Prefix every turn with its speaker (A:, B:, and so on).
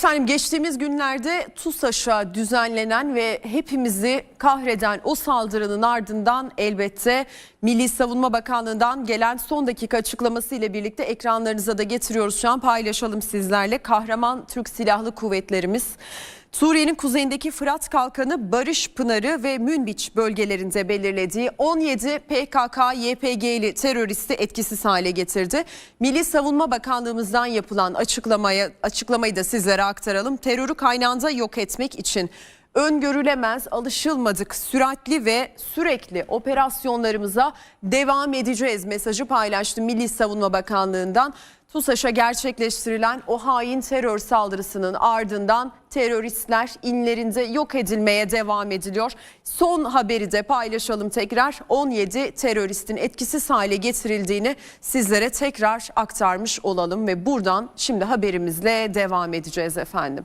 A: Efendim geçtiğimiz günlerde TUSAŞ'a düzenlenen ve hepimizi kahreden o saldırının ardından elbette Milli Savunma Bakanlığı'ndan gelen son dakika açıklaması ile birlikte ekranlarınıza da getiriyoruz. Şu an paylaşalım sizlerle. Kahraman Türk Silahlı Kuvvetlerimiz Suriye'nin kuzeyindeki Fırat Kalkanı, Barış Pınarı ve Münbiç bölgelerinde belirlediği 17 PKK-YPG'li teröristi etkisiz hale getirdi. Milli Savunma Bakanlığımızdan yapılan açıklamaya açıklamayı da sizlere aktaralım. Terörü kaynağında yok etmek için öngörülemez, alışılmadık, süratli ve sürekli operasyonlarımıza devam edeceğiz mesajı paylaştı Milli Savunma Bakanlığı'ndan. TUSAŞ'a gerçekleştirilen o hain terör saldırısının ardından teröristler inlerinde yok edilmeye devam ediliyor. Son haberi de paylaşalım tekrar. 17 teröristin etkisiz hale getirildiğini sizlere tekrar aktarmış olalım ve buradan şimdi haberimizle devam edeceğiz efendim.